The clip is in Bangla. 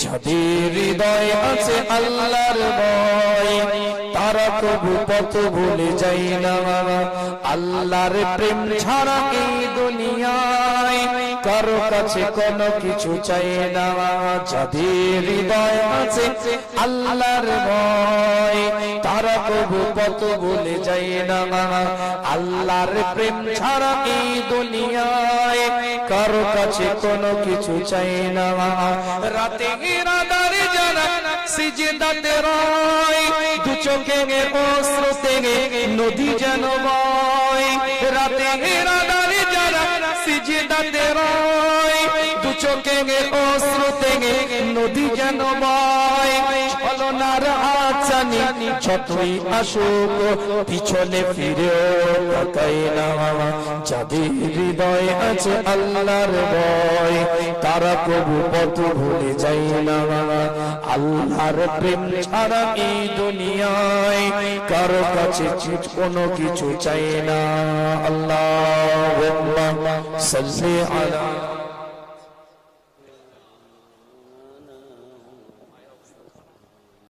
যাদের হৃদয় আছে আল্লাহর ভয়, তারা কবু পথ ভুলে যায় না। আল্লাহর প্রেম ছাড়া এই দুনিয়ায়, কারও কাছে কোনো কিছু চাই না, যাদের হৃদয় আছে আল্লাহর ভয়, তারা কবু পথ ভুলে যায় না, আল্লাহর প্রেম ছাড়া এই দুনিয়ায় কারও কাছে কোনো কিছু চাই না। রাতে ইরাদারে যারা সিজদাতে রয়, দু চোখে অশ্রুতে নদী যেন বয়। রাতে ইরাদারে যারা সিজদাতে রয় নদী যেন বয়। আচানি পিছনে তাকাই না। যাদের হৃদয় আছে আল্লাহর তারা কবু পথ ভুলে না। আল্লাহর প্রেম ছাড়া এই দুনিয়ায় কারও কাছে কোনো কিছু চাই না। سجدے علی